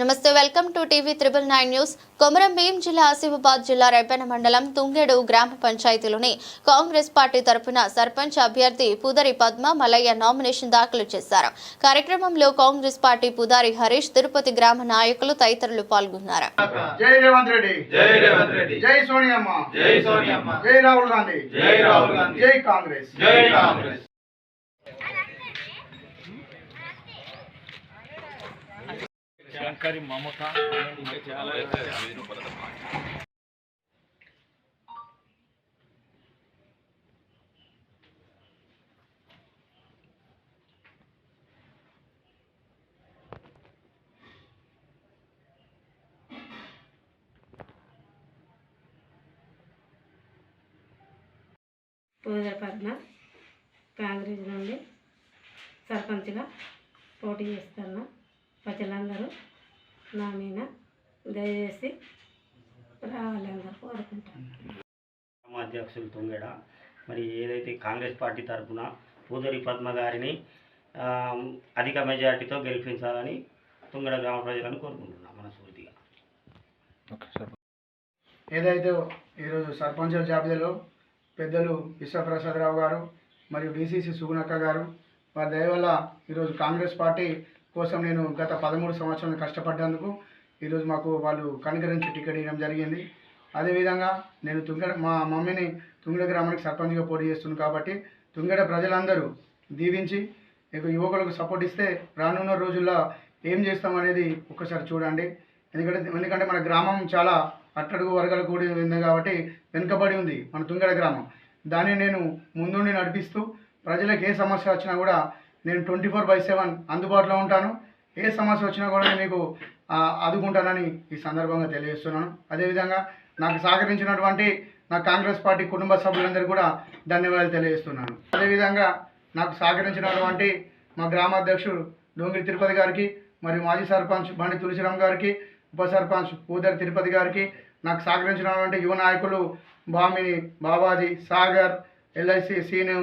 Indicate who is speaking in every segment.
Speaker 1: నమస్తే welcome to TV triple nine news. Komaram Bheem జిల్లా ఆసిఫాబాద్ జిల్లా రైపన మండలం తుంగేడు గ్రామ పంచాయతీలోని కాంగ్రెస్ పార్టీ తరపున సర్పంచ్ అభ్యర్థి పుదరి పద్మ మల్లయ్య నామినేషన్ దాఖలు చేశారు. కార్యక్రమంలో కాంగ్రెస్ పార్టీ పుదారి హరీష్ తిరుపతి గ్రామ నాయకులు తదితరులు పాల్గొన్నారు.
Speaker 2: జై రేవంత్ రెడ్డి.
Speaker 3: జై రేవంత్ రెడ్డి.
Speaker 2: జై సోనియమ్మ.
Speaker 3: జై సోనియమ్మ.
Speaker 2: జై రాహుల్ గాంధీ.
Speaker 3: జై రాహుల్ గాంధీ.
Speaker 2: జై కాంగ్రెస్.
Speaker 3: జై కాంగ్రెస్. శంకరి మమత
Speaker 4: పూజ పద్మ కాంగ్రెస్ నుండి సర్పంచ్గా పోటీ చేస్తున్న ప్రజలందరూ నా మీద దయచేసి రావాలని కోరుకుంటాను.
Speaker 5: అధ్యక్షులు తుంగెడ. మరి ఏదైతే కాంగ్రెస్ పార్టీ తరఫున పూదరి పద్మ గారిని అధిక మెజార్టీతో గెలిపించాలని తుంగడ గ్రామ ప్రజలను కోరుకుంటున్నాం మనస్ఫూర్తిగా.
Speaker 2: ఏదైతే ఈరోజు సర్పంచుల జాబితాలో పెద్దలు విశ్వప్రసాదరావు గారు మరియు బీసీసీ సుగుణక్క గారు వారి దయ వల్ల ఈరోజు కాంగ్రెస్ పార్టీ కోసం నేను గత పదమూడు సంవత్సరాలు కష్టపడ్డందుకు ఈరోజు మాకు వాళ్ళు కనికరించి టికెట్ ఇవ్వడం జరిగింది. అదేవిధంగా నేను తుంగడ మా మమ్మీని తుంగడ గ్రామానికి సర్పంచ్గా పోటీ చేస్తున్నాను కాబట్టి తుంగడ ప్రజలందరూ దీవించి ఇక యువకులకు సపోర్ట్ ఇస్తే రానున్న రోజుల్లో ఏం చేస్తాం అనేది ఒక్కసారి చూడండి. ఎందుకంటే ఎందుకంటే మన గ్రామం చాలా అట్టడుగు వర్గాలు కూడి ఉంది కాబట్టి వెనుకబడి ఉంది మన తుంగడ గ్రామం. దాన్ని నేను ముందుండి నడిపిస్తూ ప్రజలకు ఏ సమస్య వచ్చినా కూడా నేను ట్వంటీ ఫోర్ బై సెవెన్ అందుబాటులో ఉంటాను. ఏ సమస్య వచ్చినా కూడా నేను మీకు అదుకుంటానని ఈ సందర్భంగా తెలియజేస్తున్నాను. అదేవిధంగా నాకు సహకరించినటువంటి నా కాంగ్రెస్ పార్టీ కుటుంబ సభ్యులందరూ కూడా ధన్యవాదాలు తెలియజేస్తున్నాను. అదేవిధంగా నాకు సహకరించినటువంటి మా గ్రామాధ్యక్షుడు డోంగిరి తిరుపతి గారికి మరియు మాజీ సర్పంచ్ బండి తులసిరామ్ గారికి ఉప సర్పంచ్ పూదరి తిరుపతి గారికి నాకు సహకరించినటువంటి యువ నాయకులు బామిని బాబాజీ సాగర్ ఎల్ఐసి సీను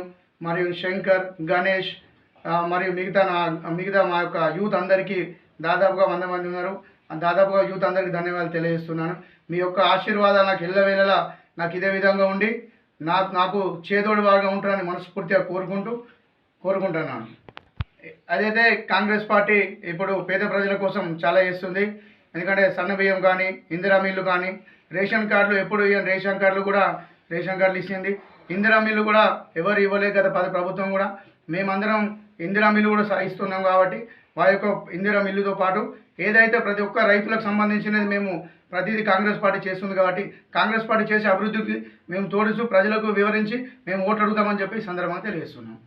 Speaker 2: మరియు శంకర్ గణేష్ మరియు మిగతా నా మిగతా మా యొక్క యూత్ అందరికీ దాదాపుగా వంద మంది ఉన్నారు. దాదాపుగా యూత్ అందరికీ ధన్యవాదాలు తెలియజేస్తున్నాను. మీ యొక్క ఆశీర్వాదాలు నాకు ఎల్లవేళలా నాకు ఇదే విధంగా ఉండి నా నాకు చేదోడు బాగా ఉంటారని మనస్ఫూర్తిగా కోరుకుంటూ కోరుకుంటున్నాను. అదైతే కాంగ్రెస్ పార్టీ ఇప్పుడు పేద ప్రజల కోసం చాలా చేస్తుంది. ఎందుకంటే సన్న బియ్యం కానీ ఇందిరా మిల్లు కానీ రేషన్ కార్డులు ఎప్పుడు రేషన్ కార్డులు కూడా రేషన్ కార్డులు ఇచ్చింది. ఇందిరా మిల్లు కూడా ఎవరు ఇవ్వలేదు కదా పద ప్రభుత్వం కూడా. మేమందరం ఇందిరా మిల్లు కూడా ఇస్తున్నాం కాబట్టి వారి యొక్క ఇందిరా మిల్లుతో పాటు ఏదైతే ప్రతి ఒక్క రైతులకు సంబంధించినది మేము ప్రతిదీ కాంగ్రెస్ పార్టీ చేస్తుంది కాబట్టి కాంగ్రెస్ పార్టీ చేసే అభివృద్ధికి మేము తోడుచు ప్రజలకు వివరించి మేము ఓటు అడుగుతామని చెప్పి సందర్భంగా తెలియజేస్తున్నాం.